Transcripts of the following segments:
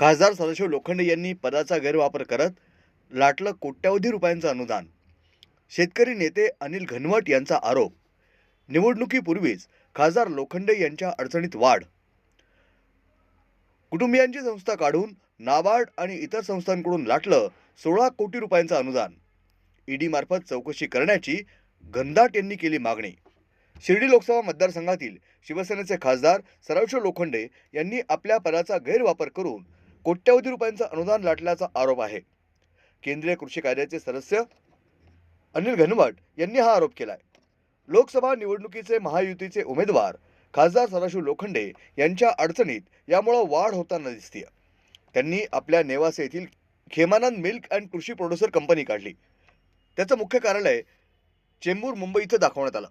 खासदार सदाशिव लोखंडे यांनी पदाचा गैरवापर करत लाटलं कोट्यवधी रुपयांचं अनुदान. शेतकरी नेते अनिल घनवट यांचा आरोप. निवडणुकीपूर्वीच खासदार लोखंडे यांच्या अडचणीत वाढ. कुटुंबियांची संस्था काढून नाबार्ड आणि इतर संस्थांकडून लाटलं सोळा कोटी रुपयांचं अनुदान. ईडीमार्फत चौकशी करण्याची घनदाट यांनी केली मागणी. शिर्डी लोकसभा मतदारसंघातील शिवसेनेचे खासदार सरावश लोखंडे यांनी आपल्या पदाचा गैरवापर करून कोट्यवधी रुपयांचं अनुदान लाटल्याचा आरोप आहे. केंद्रीय कृषी कायद्याचे सदस्य अनिल घनवट यांनी हा आरोप केलाय. लोकसभा निवडणुकीचे महायुतीचे उमेदवार खासदार सदाशिव लोखंडे यांच्या अडचणीत यामुळं वाढ होताना दिसतीये. त्यांनी आपल्या नेवासे येथील Khemanand milk and Krishi producer company काढली. त्याचं मुख्य कार्यालय चेंबूर मुंबई इथं दाखवण्यात आलं.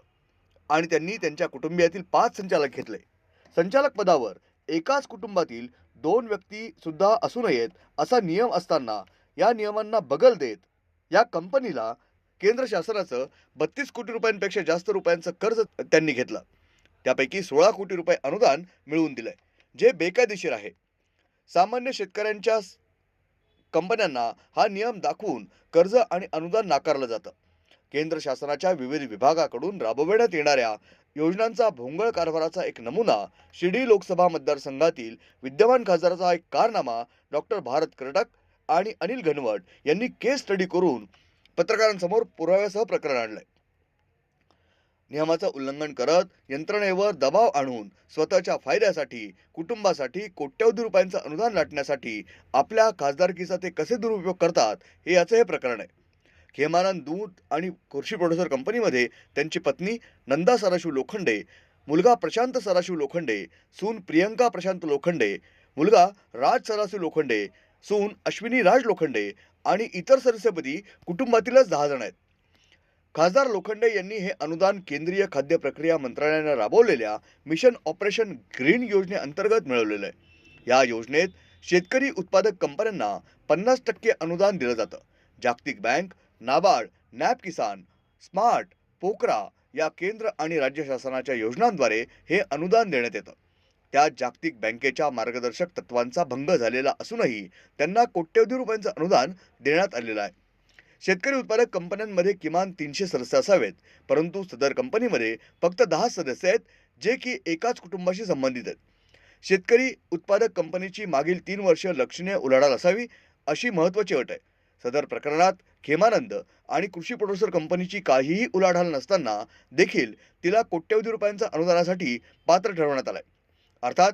आणि त्यांनी त्यांच्या कुटुंबियातील पाच संचालक घेतले. संचालक पदावर एकाच कुटुंबातील दोन व्यक्ती सुद्धा असू नयेत असा नियम असताना या नियमांना बगल देत या कंपनीला केंद्र शासनाचं बत्तीस कोटी रुपयांपेक्षा जास्त रुपयांचं कर्ज त्यांनी घेतलं. त्यापैकी सोळा कोटी रुपये अनुदान मिळवून दिलंय जे बेकायदेशीर आहे. सामान्य शेतकऱ्यांच्या कंपन्यांना हा नियम दाखवून कर्ज आणि अनुदान नाकारलं जातं. केंद्र शासनाच्या विविध विभागाकडून राबविण्यात येणाऱ्या योजनांचा भोंगळ कारभाराचा एक नमुना शिर्डी लोकसभा मतदारसंघातील विद्यमान खासदाराचा एक कारनामा डॉक्टर भारत कर्टक आणि अनिल घनवट यांनी केस स्टडी करून पत्रकारांसमोर पुराव्यासह प्रकरण आणलंय. नियमाचं उल्लंघन करत यंत्रणेवर दबाव आणून स्वतःच्या फायद्यासाठी कुटुंबासाठी कोट्यवधी रुपयांचं अनुदान लाटण्यासाठी आपल्या खासदारकीचा ते कसे दुरुपयोग करतात हे याचं हे प्रकरण आहे. खेमानंद दूध आणि कृषी प्रोड्युसर कंपनीमध्ये त्यांची पत्नी नंदा सदाशिव लोखंडे मुलगा प्रशांत सदाशिव लोखंडे सून प्रियंका प्रशांत लोखंडे मुलगा राज सदाशिव लोखंडे सून अश्विनी राज लोखंडे आणि इतर सदस्यपदी कुटुंबातीलच दहा जण आहेत. खासदार लोखंडे यांनी हे अनुदान केंद्रीय खाद्य प्रक्रिया मंत्रालयानं राबवलेल्या मिशन ऑपरेशन ग्रीन योजनेअंतर्गत मिळवलेलं आहे. या योजनेत शेतकरी उत्पादक कंपन्यांना पन्नास टक्के अनुदान दिलं जातं. जागतिक बँक नाबार्ड नॅप किसान स्मार्ट पोकरा या केंद्र आणि राज्य शासनाच्या योजनांद्वारे हे अनुदान देण्यात येतं. त्या जागतिक बँकेच्या मार्गदर्शक तत्वांचा भंग झालेला असूनही त्यांना कोट्यवधी रुपयांचं अनुदान देण्यात आलेलं आहे. शेतकरी उत्पादक कंपन्यांमध्ये किमान तीनशे सदस्य असावेत परंतु सदर कंपनीमध्ये फक्त दहा सदस्य आहेत जे की एकाच कुटुंबाशी संबंधित आहेत. शेतकरी उत्पादक कंपनीची मागील तीन वर्ष लक्षणीय उलाढाल असावी अशी महत्त्वाची अट आहे. सदर प्रकरणात खेमानंद आणि कृषी प्रोड्युसर कंपनीची काहीही उलाढाल नसताना देखील तिला कोट्यवधी रुपयांच्या अनुदानासाठी पात्र ठरवण्यात आलंय. अर्थात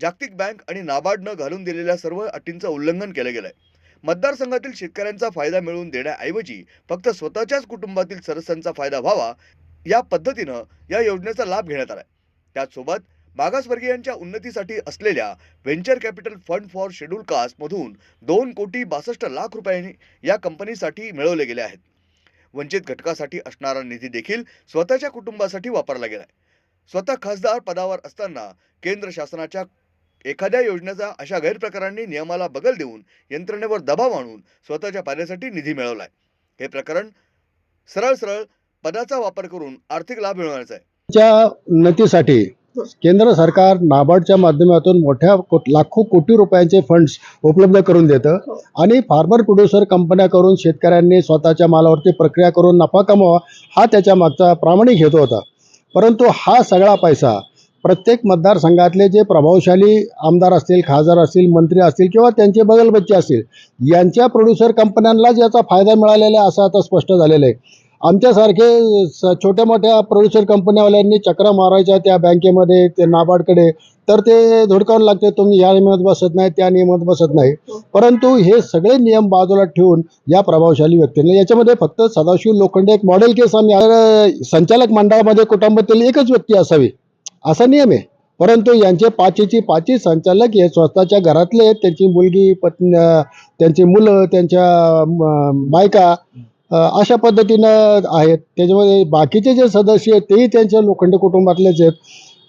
जागतिक बँक आणि नाबार्डनं घालून दिलेल्या सर्व अटींचं उल्लंघन केलं गेलंय. मतदारसंघातील शेतकऱ्यांचा फायदा मिळवून देण्याऐवजी फक्त स्वतःच्याच कुटुंबातील सदस्यांचा फायदा व्हावा या पद्धतीनं या योजनेचा लाभ घेण्यात आलाय. त्याचसोबत मागासवर्गीयांच्या उन्नतीसाठी असलेल्या venture capital fund for schedule caste मधून दोन कोटी बासष्ट लाख रुपयांनी या कंपनीसाठी मिळवले गेले आहेत. वंचित घटकासाठी असणारा निधी देखील स्वतःच्या कुटुंबासाठी वापरला गेलाय. स्वतः खासदार पदावर असताना केंद्र शासनाच्या एखाद्या योजनेचा अशा गैरप्रकारांनी नियमाला बगल देऊन यंत्रणेवर दबाव आणून स्वतःच्या फायद्यासाठी निधी मिळवलाय. हे प्रकरण सरळ सरळ पदाचा वापर करून आर्थिक लाभ मिळवायचा आहे. उन्नतीसाठी केंद्र सरकार नाबार्डच्या माध्यमातून मोठ्या लाखो कोटी रुपयांचे फंड्स उपलब्ध करून देतं. आणि फार्मर प्रोड्युसर कंपन्या करून शेतकऱ्यांनी स्वतःच्या मालावरती प्रक्रिया करून नफा कमवा हा त्याच्या मागचा प्रामाणिक हेतू होता. परंतु हा सगळा पैसा प्रत्येक मतदारसंघातले जे प्रभावशाली आमदार असतील खासदार असतील मंत्री असतील किंवा त्यांचे बगलबच्चे असतील यांच्या प्रोड्युसर कंपन्यांनाच याचा फायदा मिळालेला आहे असं आता स्पष्ट झालेलं आहे. आमच्यासारखे स छोट्या मोठ्या प्रोड्युसर कंपन्यावाल्यांनी चक्रा मारायच्या त्या बँकेमध्ये ते नाबार्डकडे. तर ते धुडकावून लागते तुम्ही या नियमात बसत नाही त्या नियमात बसत नाही. परंतु हे सगळे नियम बाजूला ठेवून या प्रभावशाली व्यक्तींना याच्यामध्ये फक्त सदाशिव लोखंडे एक मॉडेल केस आम्ही संचालक मंडळामध्ये कुटुंबातील एकच व्यक्ती असावी असा नियम आहे. परंतु यांचे पाचीची पाची संचालक हे स्वतःच्या घरातले त्यांची मुलगी पत्नी त्यांची मुलं त्यांच्या बायका अशा पद्धतीनं आहेत. त्याच्यामध्ये बाकीचे जे सदस्य आहेत तेही त्यांच्या लोखंडे कुटुंबातलेच आहेत.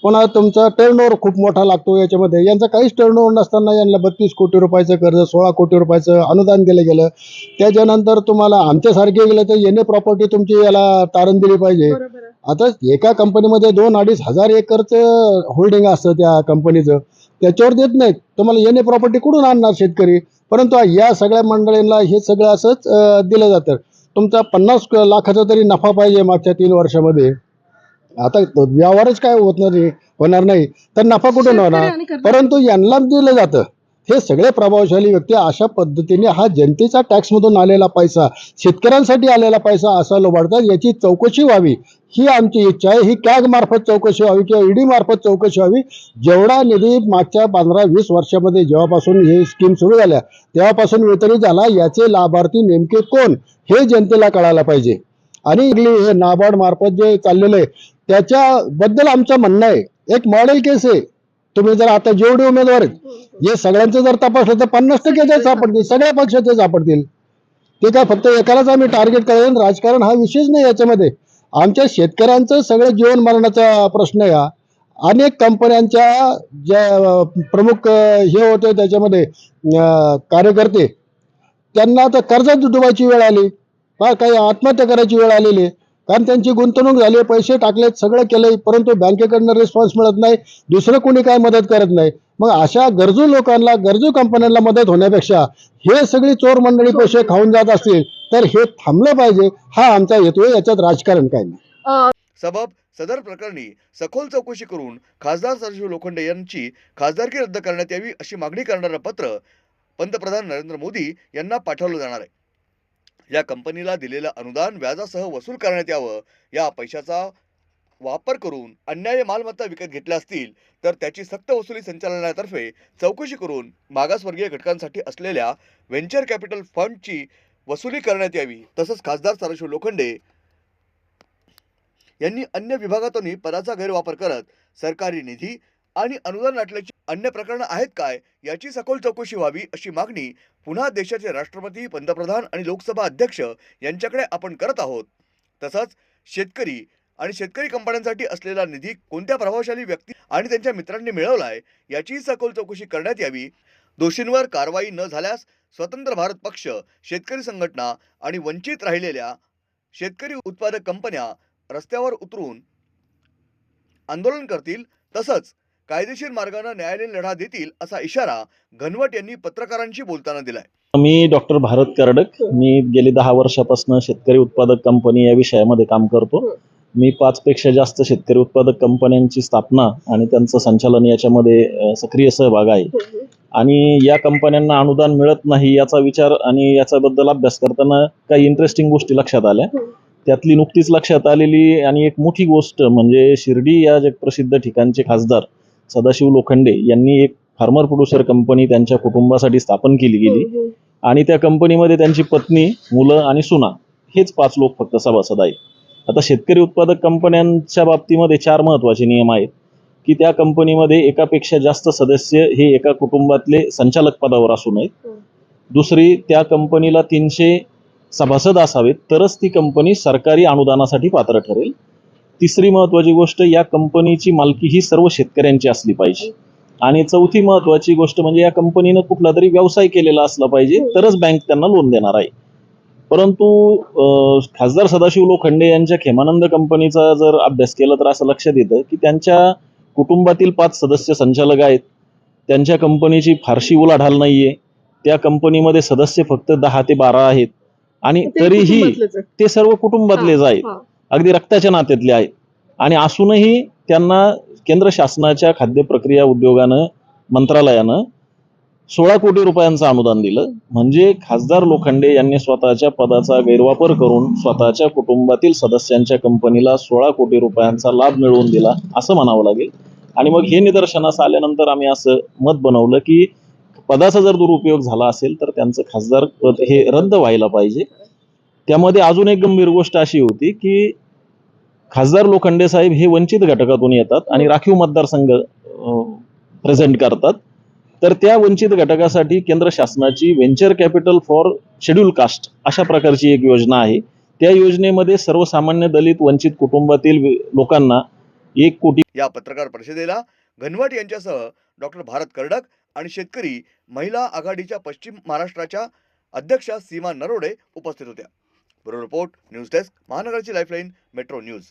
पुन्हा तुमचा टर्नओव्हर खूप मोठा लागतो याच्यामध्ये. यांचा काहीच टर्नओव्हर नसताना यांना बत्तीस कोटी रुपयाचं कर्ज सोळा कोटी रुपयाचं अनुदान दिलं गेलं. त्याच्यानंतर तुम्हाला आमच्यासारखे गेलं तर येणे प्रॉपर्टी तुमची याला तारण दिली पाहिजे. आता एका कंपनीमध्ये दोन अडीच हजार एकरचं होल्डिंग असतं त्या कंपनीचं त्याच्यावर देत नाहीत. तुम्हाला येणे प्रॉपर्टी कुठून आणणार शेतकरी? परंतु या सगळ्या मंडळींना हे सगळं असंच दिलं जातं. तुमचा पन्नास लाखाचा तरी नफा पाहिजे मागच्या तीन वर्षामध्ये. आता व्यवहारच काय होत नाही होणार नाही. तर नफा कुठून होणार? परंतु यांना दिलं जातं. हे सगळे प्रभावशाली व्यक्ती अशा पद्धतीने हा जनतेचा टॅक्समधून आलेला पैसा शेतकऱ्यांसाठी आलेला पैसा असा लोबाडतात याची चौकशी व्हावी. ही आमची इच्छा आहे. ही कॅग मार्फत चौकशी व्हावी किंवा ईडी मार्फत चौकशी व्हावी. जेवढा निधी मागच्या पंधरा वीस वर्षामध्ये जेव्हापासून ही स्कीम सुरू झाल्या तेव्हापासून वितरित झाला. याचे लाभार्थी नेमके कोण हे जनतेला कळायला पाहिजे. आणि हे नाबार्ड मार्फत जे चाललेलं आहे त्याच्याबद्दल आमचं म्हणणं आहे. एक मॉडेल केस आहे. तुम्ही जर आता जेवढे उमेदवार आहेत जे सगळ्यांचं जर तपासलं तर पन्नास टक्के ते सापडतील सगळ्या पक्षाचे सापडतील. ते काय फक्त एकालाच आम्ही टार्गेट करेन राजकारण हा विषयच नाही याच्यामध्ये. आमच्या शेतकऱ्यांचं सगळं जीवन मरणाचा प्रश्न आहे हा. अनेक कंपन्यांच्या ज्या प्रमुख हे होते त्याच्यामध्ये कार्यकर्ते त्यांना आता कर्जात डुबायची वेळ आली. हा काही आत्महत्या करायची वेळ आलेली आहे. कारण त्यांची गुंतवणूक झाली पैसे टाकलेत सगळं केलंय परंतु बँकेकडनं रिस्पॉन्स मिळत नाही दुसरं कोणी काय मदत करत नाही. मग अशा गरजू लोकांना गरजू कंपन्यांना मदत होण्यापेक्षा हे सगळी चोर मंडळी पैसे खाऊन जात असतील तर हे थांबलं पाहिजे. हा आमचा हेतू आहे याच्यात राजकारण काय नाही. अ, सबब सदर प्रकरणी सखोल चौकशी करून खासदार सदाशिव लोखंडे यांची खासदारकी रद्द करण्यात यावी अशी मागणी करणारं पत्र पंतप्रधान नरेंद्र मोदी यांना पाठवलं जाणार आहे. या कंपनीला दिलेलं अनुदान व्याजासह वसूल करण्यात यावं. या पैशाचा वापर करून अन्याय मालमत्ता विकत घेतल्या असतील तर त्याची सक्त वसुली संचालनालयातर्फे चौकशी करून मागासवर्गीय घटकांसाठी असलेल्या व्हेंचर कॅपिटल फंडची वसुली करण्यात यावी तसंच खासदार सदाशिव लोखंडे यांनी अन्य विभागातूनही पदाचा गैरवापर करत सरकारी निधी आणि अनुदान लाटल्याची अन्य प्रकरणं आहेत काय याची सखोल चौकशी व्हावी अशी मागणी पुन्हा देशाचे राष्ट्रपती पंतप्रधान आणि लोकसभा अध्यक्ष यांच्याकडे आपण करत आहोत. तसंच शेतकरी आणि शेतकरी कंपन्यांसाठी असलेला निधी कोणत्या प्रभावशाली व्यक्ती आणि त्यांच्या मित्रांनी मिळवलाय याचीही सखोल चौकशी करण्यात यावी. दोषींवर कारवाई न झाल्यास स्वतंत्र भारत पक्ष शेतकरी संघटना आणि वंचित राहिलेल्या शेतकरी उत्पादक कंपन्या रस्त्यावर उतरून आंदोलन करतील. तसंच कायदेशीर मार्गाने न्यायालयीन लढा देतील असा इशारा घनवट यांनी पत्रकारांशी बोलताना दिलाय. मी डॉक्टर भारत कर्डक. मी गेली दहा वर्षापासून शेतकरी उत्पादक कंपनी या विषयामध्ये काम करतो. मी पाचपेक्षा जास्त शेतकरी उत्पादक कंपन्यांची स्थापना आणि त्यांचं संचालन याच्यामध्ये सक्रिय सहभाग आहे. आणि या कंपन्यांना अनुदान मिळत नाही याचा विचार आणि याच्याबद्दल अभ्यास करताना काही इंटरेस्टिंग गोष्टी लक्षात आल्या. त्यातली नुकतीच लक्षात आलेली आणि एक मोठी गोष्ट म्हणजे शिर्डी या जगप्रसिद्ध ठिकाणचे खासदार सदाशिव लोखंडे यांनी एक फार्मर प्रोड्युसर कंपनी त्यांच्या कुटुंबासाठी स्थापन केली गेली. आणि त्या कंपनीमध्ये त्यांची पत्नी मुलं आणि सुना हेच पाच लोक फक्त सभासद आहेत आता शेतकरी उत्पादक कंपन्यांच्या बाबतीमध्ये चार महत्त्वाचे नियम आहेत. की त्या कंपनीमध्ये एकापेक्षा जास्त सदस्य हे एका कुटुंबातले संचालक पदावर असू नयेत. दुसरी त्या कंपनीला तीनशे सभासद असावेत तरच ती कंपनी सरकारी अनुदानासाठी पात्र ठरेल. तिसरी महत्त्वाची गोष्ट या कंपनीची मालकी ही सर्व शेतकऱ्यांची असली पाहिजे. आणि चौथी महत्त्वाची गोष्ट म्हणजे या कंपनीनं कुठला तरी व्यवसाय केलेला असला पाहिजे तरच बँक त्यांना लोन देणार आहे. परंतु खासदार सदाशिव लोखंडे यांच्या खेमानंद कंपनीचा जर अभ्यास केला तर असं लक्षात येतं की त्यांच्या कुटुंबातील पाच सदस्य संचालक आहेत. त्यांच्या कंपनीची फारशी उलाढाल नाहीये. त्या कंपनीमध्ये सदस्य फक्त दहा ते बारा आहेत. आणि तरीही. ते सर्व कुटुंबातलेच आहेत. अगदी रक्ताच्या नात्यातले आहेत. आणि असूनही त्यांना केंद्र शासनाच्या खाद्य प्रक्रिया उद्योगानं मंत्रालयानं सोळा कोटी रुपयांचं अनुदान दिलं. म्हणजे खासदार लोखंडे यांनी स्वतःच्या पदाचा गैरवापर करून स्वतःच्या कुटुंबातील सदस्यांच्या कंपनीला सोळा कोटी रुपयांचा लाभ मिळवून दिला असं म्हणावं लागेल. आणि मग हे निदर्शनास आल्यानंतर आम्ही असं मत बनवलं की पदाचा जर दुरुपयोग झाला असेल तर त्यांचं खासदार पद हे रद्द व्हायला पाहिजे. त्यामध्ये अजून एक गंभीर गोष्ट अशी होती की खासदार लोखंडे साहेब हे वंचित घटकातून येतात आणि राखीव मतदारसंघ प्रेझेंट करतात. तर त्या वंचित घटकासाठी केंद्र शासनाची venture capital for schedule caste अशा प्रकारची एक योजना आहे. त्या योजनेमध्ये सर्वसामान्य दलित वंचित कुटुंबातील लोकांना एक कोटी या पत्रकार परिषदेला घनवट यांच्यासह डॉक्टर भारत कर्डक आणि शेतकरी महिला आघाडीच्या पश्चिम महाराष्ट्राच्या अध्यक्षा सीमा नरोडे उपस्थित होत्या. ബ്യൂറോ റിപ്പോർട്ട് ന്യൂസ് ഡെസ്ക് മാനഗർച്ചി ലൈഫ് ലൈൻ മെട്രോ ന്യൂസ്